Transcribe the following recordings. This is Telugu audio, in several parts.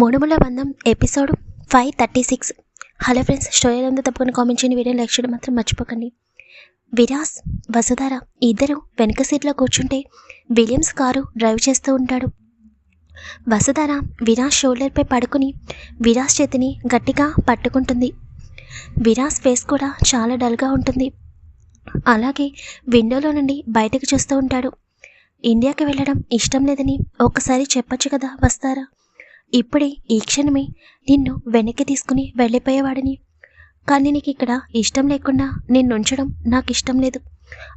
Moodumulla Bandham episode five thirty six. Hello friends story అంతా తప్పకుండా కామెంట్ చేయండి వీడియో లైక్ చేయడం మాత్రం మర్చిపోకండి. విరాస్ వసుధార ఇద్దరు వెనుక సీట్లో కూర్చుంటే విలియమ్స్ కారు డ్రైవ్ చేస్తూ ఉంటాడు. వసుధార విరాస్ షోల్డర్పై పడుకుని విరాస్ చేతిని గట్టిగా పట్టుకుంటుంది. విరాస్ ఫేస్ కూడా చాలా డల్గా ఉంటుంది. అలాగే విండోలో నుండి బయటకు చూస్తూ ఉంటాడు. ఇండియాకి వెళ్ళడం ఇష్టం లేదని ఒక్కసారి చెప్పొచ్చు కదా వస్తారా ఇప్పుడే ఈ క్షణమే నిన్ను వెనక్కి తీసుకుని వెళ్ళిపోయేవాడిని. కానీ నీకు ఇక్కడ ఇష్టం లేకుండా నిన్ను ఉంచడం నాకు ఇష్టం లేదు.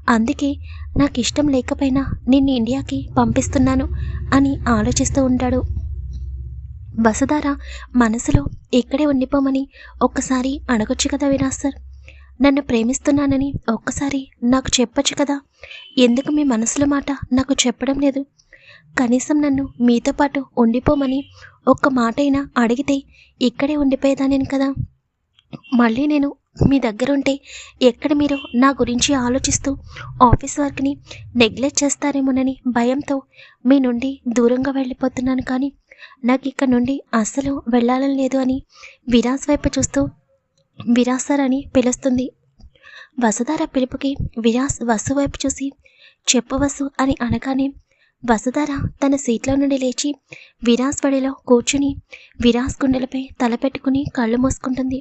అందుకే నాకు ఇష్టం లేకపోయినా నిన్ను ఇండియాకి పంపిస్తున్నాను అని ఆలోచిస్తూ ఉంటాడు. వసుధార మనసులో ఇక్కడే ఉండిపోమని ఒక్కసారి అడగొచ్చు కదా విరాజ్ సార్. నన్ను ప్రేమిస్తున్నానని ఒక్కసారి నాకు చెప్పొచ్చు కదా. ఎందుకు మీ మనసులో మాట నాకు చెప్పడం లేదు? కనీసం నన్ను మీతో పాటు ఉండిపోమని ఒక్క మాట అయినా అడిగితే ఇక్కడే ఉండిపోయేదానేను కదా. మళ్ళీ నేను మీ దగ్గర ఉంటే ఎక్కడ మీరు నా గురించి ఆలోచిస్తూ ఆఫీస్ వర్క్ని నెగ్లెక్ట్ చేస్తారేమోనని భయంతో మీ నుండి దూరంగా వెళ్ళిపోతున్నాను కానీ నాకు ఇక్కడ నుండి అస్సలు వెళ్ళాలని లేదు అని విరాస్ వైపు చూస్తూ విరాస్ సార్ అని పిలుస్తుంది. వసుధార పిలుపుకి విరాస్ వసు వైపు చూసి చెప్పు వసు అని అనగానే వసుధార తన సీట్లో నుండి లేచి విరాస్ వడిలో కూర్చుని విరాస్ గుండెలపై తలపెట్టుకుని కళ్ళు మూసుకుంటుంది.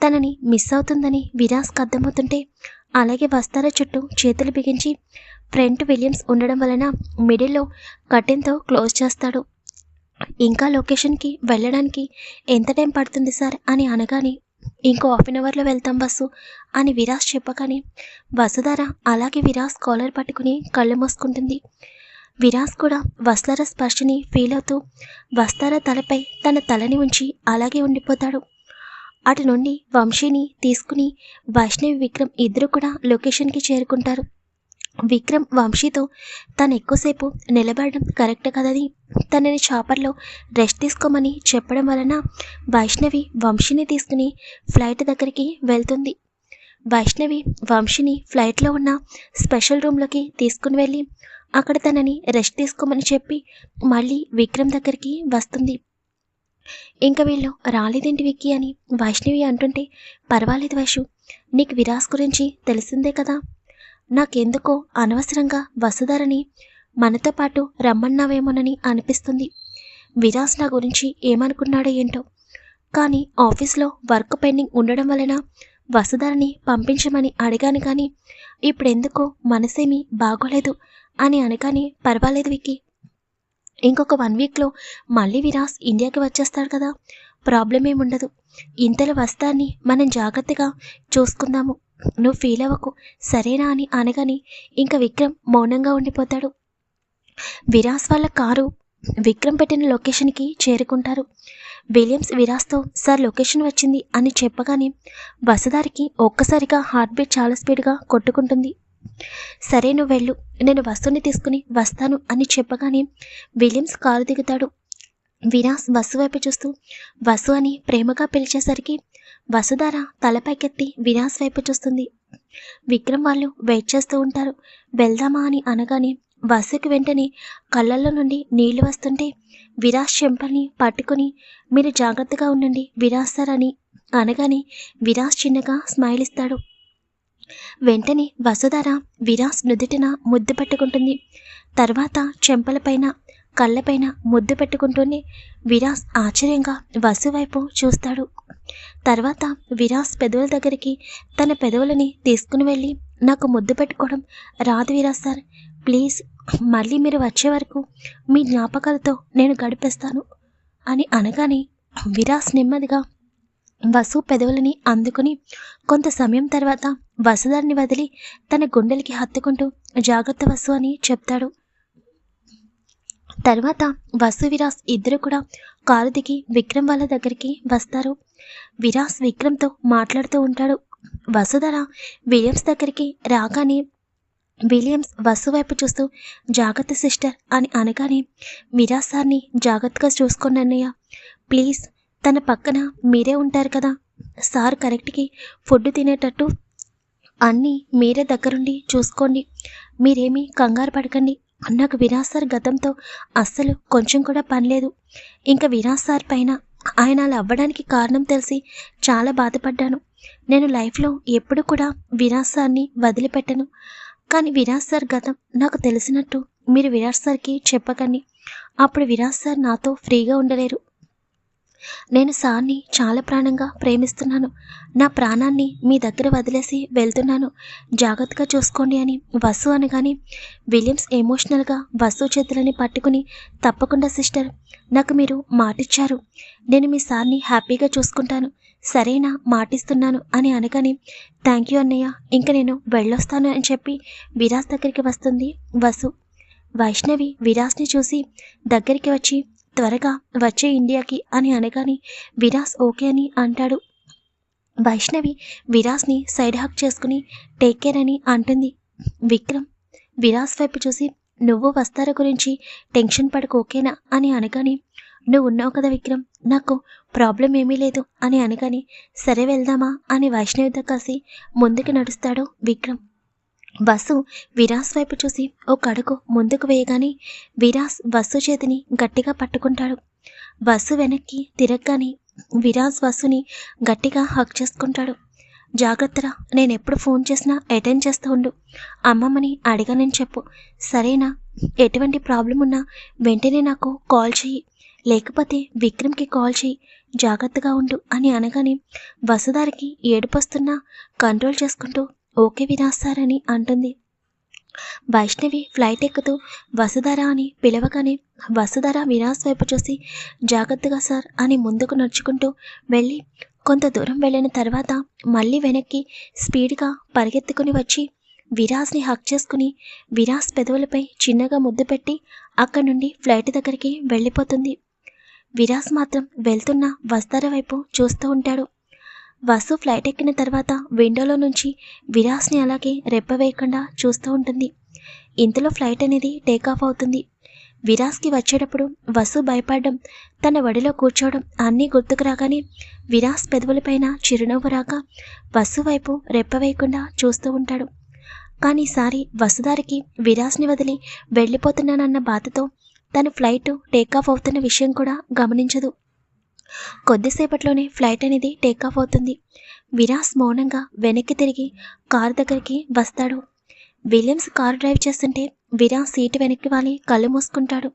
తనని మిస్ అవుతుందని విరాస్కి అర్థమవుతుంటే అలాగే వస్తార చుట్టూ చేతులు బిగించి ఫ్రంట్ విలియమ్స్ ఉండడం వలన మిడిల్లో కట్టెన్తో క్లోజ్ చేస్తాడు. ఇంకా లొకేషన్కి వెళ్ళడానికి ఎంత టైం పడుతుంది సార్? అని అనగానే ఇంకో హాఫ్ అన్ అవర్లో వెళ్తాం బస్సు అని విరాస్ చెప్పగానే వసుధార అలాగే విరాస్ కాలర్ పట్టుకుని కళ్ళు మూసుకుంటుంది. విరాస్ కూడా వస్త్ర స్పర్శని ఫీల్ అవుతూ వస్తార తలపై తన తలని ఉంచి అలాగే ఉండిపోతాడు. అటు నుండి వంశీని తీసుకుని వైష్ణవి విక్రమ్ ఇద్దరు కూడా లొకేషన్కి చేరుకుంటారు. విక్రమ్ వంశీతో తను ఎక్కువసేపు నిలబడడం కరెక్ట్ కదని తనని చాపర్లో రెస్ట్ తీసుకోమని చెప్పడం వలన వైష్ణవి వంశీని తీసుకుని ఫ్లైట్ దగ్గరికి వెళ్తుంది. వైష్ణవి వంశీని ఫ్లైట్లో ఉన్న స్పెషల్ రూమ్లోకి తీసుకుని వెళ్ళి అక్కడ తనని రెస్ట్ తీసుకోమని చెప్పి మళ్ళీ విక్రమ్ దగ్గరికి వస్తుంది. ఇంకా వీళ్ళు రాలేదేంటి విక్కీ అని వైష్ణవి అంటుంటే పర్వాలేదు వైషు నీకు విరాస్ గురించి తెలిసిందే కదా. నాకెందుకో అనవసరంగా వసుధారని మనతో పాటు రమ్మన్నావేమోనని అనిపిస్తుంది. విరాస్ నా గురించి ఏమనుకున్నాడో ఏంటో. కానీ ఆఫీస్లో వర్క్ పెండింగ్ ఉండడం వలన వసుధారని పంపించమని అడిగాను కానీ ఇప్పుడెందుకో మనసేమీ బాగోలేదు. అని అనగానే పర్వాలేదు విక్కీ. ఇంకొక వన్ వీక్లో మళ్ళీ విరాస్ ఇండియాకి వచ్చేస్తాడు కదా. ప్రాబ్లం ఏముండదు ఇంతలో వస్తాన్ని మనం జాగ్రత్తగా చూసుకుందాము. నువ్వు ఫీల్ అవ్వకు. సరేనా అని అనగాని ఇంకా విక్రమ్ మౌనంగా ఉండిపోతాడు. విరాస్ వాళ్ళ కారు విక్రమ్ పెట్టిన లొకేషన్కి చేరుకుంటారు. విలియమ్స్ విరాస్తో సార్ లొకేషన్ వచ్చింది అని చెప్పగానే వసుదారికి ఒక్కసారిగా హార్ట్ బీట్ చాలా స్పీడ్గా కొట్టుకుంటుంది. సరే నువ్వు వెళ్ళు. నేను వస్తుని తీసుకుని వస్తాను అని చెప్పగానే విలియమ్స్ కారు దిగుతాడు. వినాస్ వసు వైపు చూస్తూ వసు అని ప్రేమగా పిలిచేసరికి వసుధార తలపైకెత్తి వినాస్ వైపు చూస్తుంది. విక్రమ్ వాళ్ళు వెయిట్ చేస్తూ ఉంటారు. వెళ్దామా అని అనగానే వసుకి వెంటనే కళ్ళల్లో నుండి నీళ్ళు వస్తుంటే విరాస్ చెంపల్ని పట్టుకుని మీరు జాగ్రత్తగా ఉండండి విరాస్ సార్ అని అనగానే విరాస్ చిన్నగా స్మైల్ ఇస్తాడు. వెంటనే వసుధార విరాస్ నుదుటిన ముద్దు పెట్టుకుంటుంది. తర్వాత చెంపలపైన కళ్ళపైన ముద్దు పెట్టుకుంటూనే విరాస్ ఆశ్చర్యంగా వసు వైపు చూస్తాడు. తర్వాత విరాస్ పెదవుల దగ్గరికి తన పెదవులని తీసుకుని వెళ్ళి నాకు ముద్దు పెట్టుకోవడం రాదు విరాస్ సార్. ప్లీజ్ మళ్ళీ మీరు వచ్చే వరకు మీ జ్ఞాపకాలతో నేను గడిపేస్తాను అని అనగానే విరాస్ నెమ్మదిగా వసు పెదవులని అందుకుని కొంత సమయం తర్వాత వసుదారిని వదిలి తన గుండెలకి హత్తుకుంటూ జాగ్రత్త వసు అని చెప్తాడు. తర్వాత వసు విరాస్ ఇద్దరు కూడా కారు దిగి విక్రమ్ వాళ్ళ దగ్గరికి వస్తారు. విరాస్ విక్రమ్తో మాట్లాడుతూ ఉంటాడు. వసుధర విలియమ్స్ దగ్గరికి రాగానే విలియమ్స్ వసు వైపు చూస్తూ జాగ్రత్త సిస్టర్ అని అనగానే విరాస్ సార్ని జాగ్రత్తగా చూసుకోండి అన్నయ్య. ప్లీజ్ తన పక్కన మీరే ఉంటారు కదా. సార్ కరెక్ట్కి ఫుడ్ తినేటట్టు. అన్నీ మీరే దగ్గరుండి చూసుకోండి. మీరేమీ కంగారు పడకండి. నాకు విరాజ్ సార్ గతంతో అస్సలు కొంచెం కూడా పనిలేదు ఇంకా విరాజ్ సార్ పైన ఆయన అలా అవ్వడానికి కారణం తెలిసి చాలా బాధపడ్డాను. నేను లైఫ్లో ఎప్పుడు కూడా విరాజ్ సార్ని వదిలిపెట్టను. కానీ విరాజ్ సార్ గతం నాకు తెలిసినట్టు మీరు విరాజ్ సార్కి చెప్పకండి. అప్పుడు విరాజ్ సార్ నాతో ఫ్రీగా ఉండలేరు. నేను సార్ని చాలా ప్రాణంగా ప్రేమిస్తున్నాను. నా ప్రాణాన్ని మీ దగ్గర వదిలేసి వెళ్తున్నాను. జాగ్రత్తగా చూసుకోండి అని వసు అనగానే విలియమ్స్ ఎమోషనల్గా వసు చేతులని పట్టుకుని తప్పకుండా సిస్టర్ నాకు మీరు మాటిచ్చారు. నేను మీ సార్ని హ్యాపీగా చూసుకుంటాను. సరేనా మాటిస్తున్నాను అని అనగానే థ్యాంక్ యూ అన్నయ్య ఇంక నేను వెళ్ళొస్తాను అని చెప్పి విరాజ్ దగ్గరికి వస్తుంది. వసు వైష్ణవి విరాజ్ని చూసి దగ్గరికి వచ్చి త్వరగా వచ్చే ఇండియాకి అని అనగానే విరాస్ ఓకే అని అంటాడు. వైష్ణవి విరాస్ని సైడ్ హక్ చేసుకుని టేక్ కేర్ అని అంటుంది. విక్రమ్ విరాస్ వైపు చూసి నువ్వు వస్తారా గురించి? టెన్షన్ పడకు ఓకేనా? అని అనగానే నువ్వు ఉన్నావు కదా విక్రమ్ నాకు ప్రాబ్లం ఏమీ లేదు అని అనగానే సరే వెళ్దామా? అని వైష్ణవితో కలిసి ముందుకు నడుస్తాడు విక్రమ్. వసు విరాస్ వైపు చూసి ఒక అడుగు ముందుకు వేయగానే విరాస్ వసు చేతిని గట్టిగా పట్టుకుంటాడు. వసు వెనక్కి తిరగగానే విరాస్ వసుని గట్టిగా హక్ చేసుకుంటాడు. జాగ్రత్తరా నేను ఎప్పుడు ఫోన్ చేసినా అటెండ్ చేస్తూ ఉండు. అమ్మమ్మని అడిగానని చెప్పు. సరేనా ఎటువంటి ప్రాబ్లం ఉన్నా వెంటనే నాకు కాల్ చెయ్యి. లేకపోతే విక్రమ్కి కాల్ చెయ్యి. జాగ్రత్తగా ఉండు అని అనగానే వసుదారికి ఏడుపొస్తున్నా కంట్రోల్ చేసుకుంటూ ఓకే విరాజ్ సార్ అని అంటుంది. వైష్ణవి ఫ్లైట్ ఎక్కుతూ వసుధర అని పిలవగానే వసుధర వినాస్ వైపు చూసి జాగ్రత్తగా సార్ అని ముందుకు నడుచుకుంటూ వెళ్ళి కొంత దూరం వెళ్ళిన తర్వాత మళ్ళీ వెనక్కి స్పీడ్గా పరిగెత్తుకుని వచ్చి విరాజ్ని హక్ చేసుకుని విరాజ్ పెదవులపై చిన్నగా ముద్దు పెట్టి అక్కడి నుండి ఫ్లైట్ దగ్గరికి వెళ్ళిపోతుంది. విరాజ్ మాత్రం వెళ్తున్న వస్తార వైపు చూస్తూ ఉంటాడు. వసు ఫ్లైట్ ఎక్కిన తర్వాత విండోలో నుంచి విరాస్ని అలాగే రెప్పవేయకుండా చూస్తూ ఉంటుంది. ఇంతలో ఫ్లైట్ అనేది టేకాఫ్ అవుతుంది. విరాస్కి వచ్చేటప్పుడు వసు భయపడడం తన వడిలో కూర్చోవడం అన్నీ గుర్తుకు రాగానే విరాస్ పెదవులపైన చిరునవ్వు రాక వసు వైపు రెప్పవేయకుండా చూస్తూ ఉంటాడు. కానీ ఈసారి వసుదారికి విరాస్ని వదిలి వెళ్ళిపోతున్నానన్న బాధతో తన ఫ్లైట్ టేకాఫ్ అవుతున్న విషయం కూడా గమనించదు. కొద్దిసేపట్లోనే ఫ్లైట్ అనేది టేకాఫ్ అవుతుంది. విరాస్ మౌనంగా వెనక్కి తిరిగి కారు దగ్గరికి వస్తాడు. విలియమ్స్ కార్ డ్రైవ్ చేస్తుంటే విరాస్ సీటు వెనక్కి వాలి కళ్ళు మూసుకుంటాడు.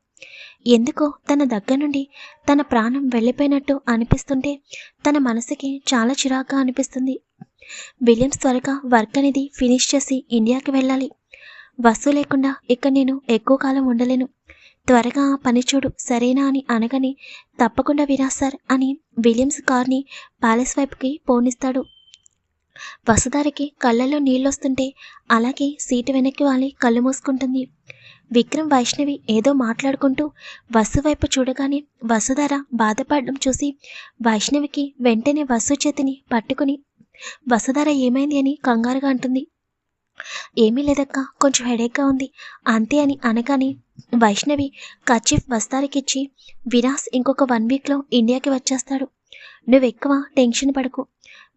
ఎందుకో తన దగ్గర నుండి తన ప్రాణం వెళ్ళిపోయినట్టు అనిపిస్తుంటే తన మనసుకి చాలా చిరాగ్గా అనిపిస్తుంది. విలియమ్స్ త్వరగా వర్క్ అనేది ఫినిష్ చేసి ఇండియాకి వెళ్ళాలి. వస్తు లేకుండా ఇక్కడ నేను ఎక్కువ కాలం ఉండలేను. త్వరగా పనిచూడు పని చూడు సరేనా అని అనగానే తప్పకుండా విరాజ్ సార్ అని విలియమ్స్ కార్ని ప్యాలెస్ వైపుకి పోనిస్తాడు. వసుధారకి కళ్ళల్లో నీళ్ళొస్తుంటే అలాగే సీటు వెనక్కి వాలి కళ్ళు మూసుకుంటుంది. విక్రమ్ వైష్ణవి ఏదో మాట్లాడుకుంటూ వసు వైపు చూడగానే వసుధార బాధపడడం చూసి వైష్ణవికి వెంటనే వసు చేతిని పట్టుకుని వసుధార ఏమైంది అని కంగారుగా అంటుంది. ఏమీ లేదక్క కొంచెం హెడేక్గా ఉంది. అంతే అని అనగానే వైష్ణవి కచ్చిఫ్ వస్తారికిచ్చి విరాస్ ఇంకొక వన్ వీక్లో ఇండియాకి వచ్చేస్తాడు. నువ్వు ఎక్కువ టెన్షన్ పడకు.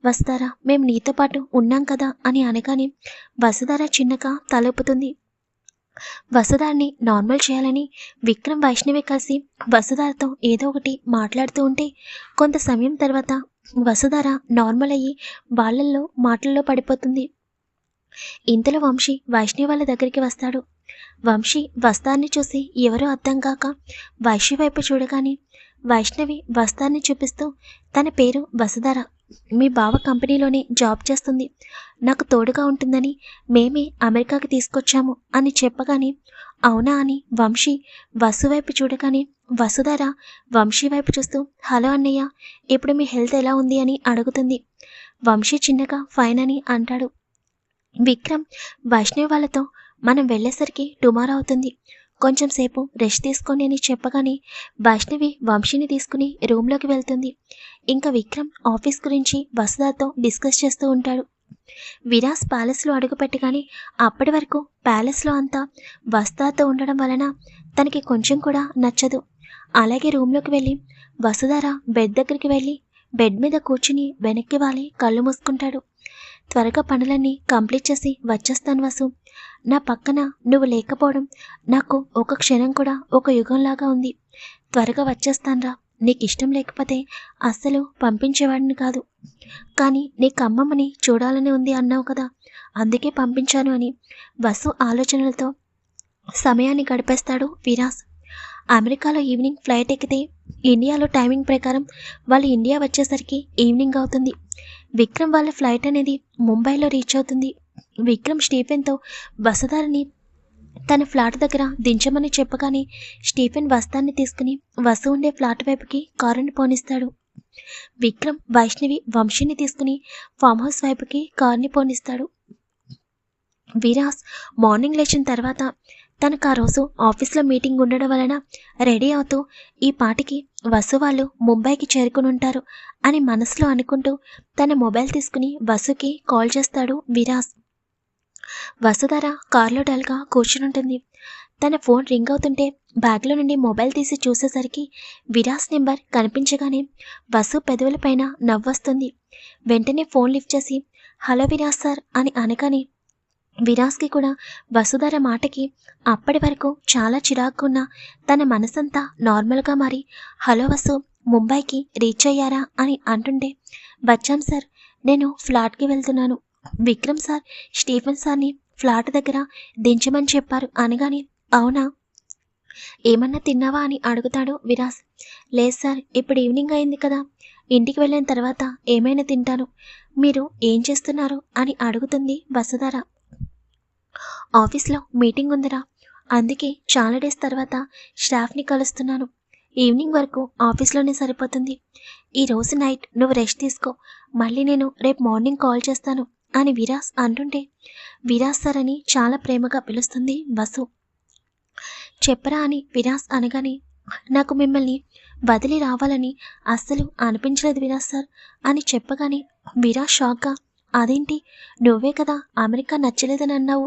వస్తారా మేము నీతో పాటు ఉన్నాం కదా అని అనగానే వసుధార చిన్నగా తలపుతుంది. వసుధారిని నార్మల్ చేయాలని విక్రమ్ వైష్ణవి కలిసి వసుధారతో ఏదో ఒకటి మాట్లాడుతూ ఉంటే కొంత సమయం తర్వాత వసుధార నార్మల్ అయ్యి వాళ్ళల్లో మాటల్లో పడిపోతుంది. ఇంతలో వంశీ వైష్ణవి వాళ్ళ దగ్గరికి వస్తాడు. వంశీ వస్తాన్ని చూసి ఎవరో అర్థం కాక వైష్ణవి వైపు చూడగానే వైష్ణవి వస్తాన్ని చూపిస్తూ తన పేరు వసుధార. మీ బావ కంపెనీలోనే జాబ్ చేస్తుంది. నాకు తోడుగా ఉంటుందని మేమే అమెరికాకి తీసుకొచ్చాము అని చెప్పగానే అవునా అని వంశీ వసు వైపు చూడగానే వసుధార వంశీ వైపు చూస్తూ హలో అన్నయ్య ఇప్పుడు మీ హెల్త్ ఎలా ఉంది అని అడుగుతుంది. వంశీ చిన్నగా ఫైన్ అని అంటాడు. విక్రమ్ వైష్ణవి వాళ్ళతో మనం వెళ్ళేసరికి టుమారో అవుతుంది. కొంచెం సేపు రెస్ట్ తీసుకోండి అని చెప్పగానే వైష్ణవి వంశీని తీసుకుని రూమ్లోకి వెళ్తుంది. ఇంకా విక్రమ్ ఆఫీస్ గురించి వసుధాతో డిస్కస్ చేస్తూ ఉంటాడు. విరాస్ ప్యాలెస్లో అడుగుపెట్టగానే అప్పటి వరకు ప్యాలెస్లో అంతా వసుధాతో ఉండడం వలన తనకి కొంచెం కూడా నచ్చదు. అలాగే రూమ్లోకి వెళ్ళి వసుధార బెడ్ దగ్గరికి వెళ్ళి బెడ్ మీద కూర్చుని వెనక్కి వాలి కళ్ళు మూసుకుంటాడు. త్వరగా పనులన్నీ కంప్లీట్ చేసి వచ్చేస్తాను వసు. నా పక్కన నువ్వు లేకపోవడం నాకు ఒక క్షణం కూడా ఒక యుగంలాగా ఉంది. త్వరగా వచ్చేస్తానరా. నీకు ఇష్టం లేకపోతే అస్సలు పంపించేవాడిని కాదు. కానీ నీకు అమ్మమ్మని చూడాలని ఉంది అన్నావు కదా. అందుకే పంపించాను అని వసు ఆలోచనలతో సమయాన్ని గడిపేస్తాడు విరాస్ అమెరికాలో ఈవినింగ్ ఫ్లైట్ ఎక్కితే ఇండియాలో టైమింగ్ ప్రకారం వాళ్ళు ఇండియా వచ్చేసరికి ఈవినింగ్ అవుతుంది. విక్రమ్ వాళ్ళ ఫ్లైట్ అనేది ముంబైలో రీచ్ అవుతుంది. విక్రమ్ స్టీఫెన్తో బసదారిని తన ఫ్లాట్ దగ్గర దించమని చెప్పగానే స్టీఫెన్ వస్తాన్ని తీసుకుని వసు ఉండే ఫ్లాట్ వైపుకి కారుని పోనిస్తాడు. విక్రమ్ వైష్ణవి వంశీని తీసుకుని ఫామ్ హౌస్ వైపుకి కారుని పోనిస్తాడు. విరాస్ మార్నింగ్ లేచిన తర్వాత తనకు ఆ రోజు ఆఫీస్లో మీటింగ్ ఉండడం వలన రెడీ అవుతూ ఈ పాటికి వసు వాళ్ళు ముంబైకి చేరుకుని ఉంటారు అని మనసులో అనుకుంటూ తన మొబైల్ తీసుకుని వసుకి కాల్ చేస్తాడు విరాస్. వసుధర కారులో డల్గా కూర్చునుంటుంది. తన ఫోన్ రింగ్ అవుతుంటే బ్యాగ్లో నుండి మొబైల్ తీసి చూసేసరికి విరాస్ నెంబర్ కనిపించగానే వసు పెదవులపైన నవ్వొస్తుంది. వెంటనే ఫోన్ లిఫ్ట్ చేసి హలో విరాస్ సార్ అని అనగానే విరాస్కి కూడా వసుధర మాటకి అప్పటి వరకు చాలా చిరాకున్న తన మనసంతా నార్మల్గా మారి హలో వసు ముంబైకి రీచ్ అయ్యారా? అని అంటుంటే వచ్చాం సార్ నేను ఫ్లాట్కి వెళ్తున్నాను. విక్రమ్ సార్ స్టీఫెన్ సార్ని ఫ్లాట్ దగ్గర దించమని చెప్పారు అనగానే అవునా? ఏమన్నా తిన్నావా? అని అడుగుతాడు విరాస్ లేదు సార్ ఇప్పుడు ఈవినింగ్ అయింది కదా ఇంటికి వెళ్ళిన తర్వాత ఏమైనా తింటాను. మీరు ఏం చేస్తున్నారు? అని అడుగుతుంది వసుధర. ఆఫీస్లో మీటింగ్ ఉందిరా. అందుకే చాలా డేస్ తర్వాత స్టాఫ్ని కలుస్తున్నాను. ఈవినింగ్ వరకు ఆఫీస్లోనే సరిపోతుంది. ఈ రోజు నైట్ నువ్వు రెస్ట్ తీసుకో. మళ్ళీ నేను రేపు మార్నింగ్ కాల్ చేస్తాను అని విరాస్ అంటుంటే విరాస్ సార్ అని చాలా ప్రేమగా పిలుస్తుంది వసు. చెప్పరా అని విరాస్ అనగానే నాకు మిమ్మల్ని వదిలి రావాలని అస్సలు అనిపించలేదు విరాస్ సార్ అని చెప్పగానే విరాస్ షాక్గా అదేంటి? నువ్వే కదా అమెరికా నచ్చలేదని అన్నావు.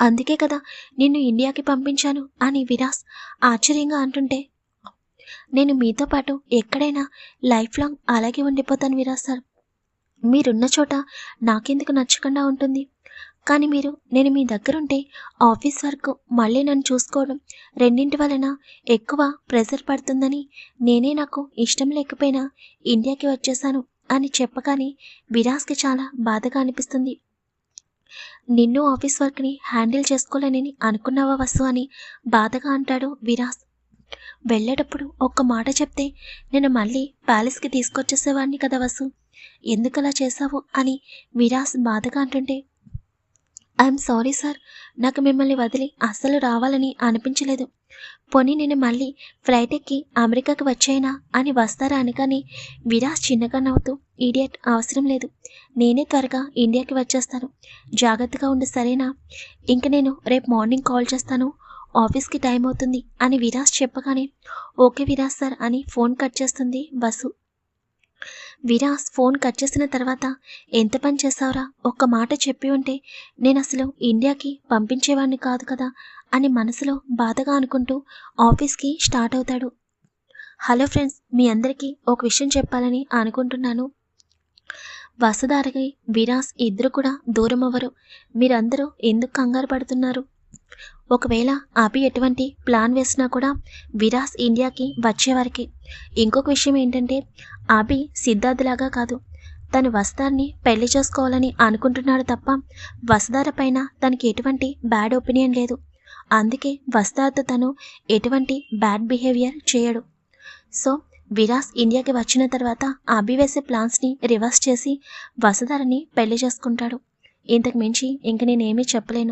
అందుకే కదా నిన్ను ఇండియాకి పంపించాను అని విరాస్ ఆశ్చర్యంగా అంటుంటే నేను మీతో పాటు ఎక్కడైనా లైఫ్ లాంగ్ అలాగే ఉండిపోతాను విరాస్ సార్. మీరున్న చోట నాకెందుకు నచ్చకుండా ఉంటుంది? కానీ మీరు నేను మీ దగ్గరుంటే ఆఫీస్ వరకు మళ్ళీ నన్ను చూసుకోవడం రెండింటి వలన ఎక్కువ ప్రెజర్ పడుతుందని నేనే నాకు ఇష్టం లేకపోయినా ఇండియాకి వచ్చేసాను అని చెప్పగానే విరాస్కి చాలా బాధగా అనిపిస్తుంది. నిన్ను ఆఫీస్ వర్క్ని హ్యాండిల్ చేసుకోలేనని అనుకున్నావా వసు అని బాధగా అంటాడు విరాస్. వెళ్ళేటప్పుడు ఒక్క మాట చెప్తే నేను మళ్ళీ ప్యాలెస్కి తీసుకొచ్చేసేవాడిని కదా వసు. ఎందుకలా చేశావు అని విరాస్ బాధగా అంటుంటే ఐఎమ్ సారీ సార్. నాకు మిమ్మల్ని వదిలి అస్సలు రావాలని అనిపించలేదు. పోనీ నేను మళ్ళీ ఫ్లైట్ ఎక్కి అమెరికాకి వచ్చాయినా అని వస్తారా అనగానే విరాజ్ చిన్నగా నవ్వుతూ ఈడియట్ అవసరం లేదు. నేనే త్వరగా ఇండియాకి వచ్చేస్తాను. జాగ్రత్తగా ఉండి సరేనా? ఇంక నేను రేపు మార్నింగ్ కాల్ చేస్తాను. ఆఫీస్కి టైం అవుతుంది అని విరాజ్ చెప్పగానే ఓకే విరాజ్ సార్ అని ఫోన్ కట్ చేస్తుంది బస్సు. విరాస్ ఫోన్ కట్ చేసిన తర్వాత ఎంత పని చేసావురా ఒక్క మాట చెప్పి ఉంటే నేను అసలు ఇండియాకి పంపించేవాడిని కాదు కదా? అని మనసులో బాధగా అనుకుంటూ ఆఫీస్కి స్టార్ట్ అవుతాడు. హలో ఫ్రెండ్స్ మీ అందరికీ ఒక విషయం చెప్పాలని అనుకుంటున్నాను. వసుధారకి విరాస్ ఇద్దరు కూడా దూరం అవ్వరు మీరందరూ ఎందుకు కంగారు పడుతున్నారు? ఒకవేళ అభి ఎటువంటి ప్లాన్ వేసినా కూడా విరాస్ ఇండియాకి వచ్చేవారికి ఇంకొక విషయం ఏంటంటే అభి సిద్ధార్థలాగా కాదు. తను వస్తాన్ని పెళ్ళి చేసుకోవాలని అనుకుంటున్నాడు తప్ప వసుధార పైన తనకి ఎటువంటి బ్యాడ్ ఒపీనియన్ లేదు. అందుకే వస్తాతో తను ఎటువంటి బ్యాడ్ బిహేవియర్ చేయడు. సో విరాస్ ఇండియాకి వచ్చిన తర్వాత అభి వేసే ప్లాన్స్ని రివర్స్ చేసి వసుధారని పెళ్ళి చేసుకుంటాడు. ఇంతకు మించి ఇంక నేనేమీ చెప్పలేను.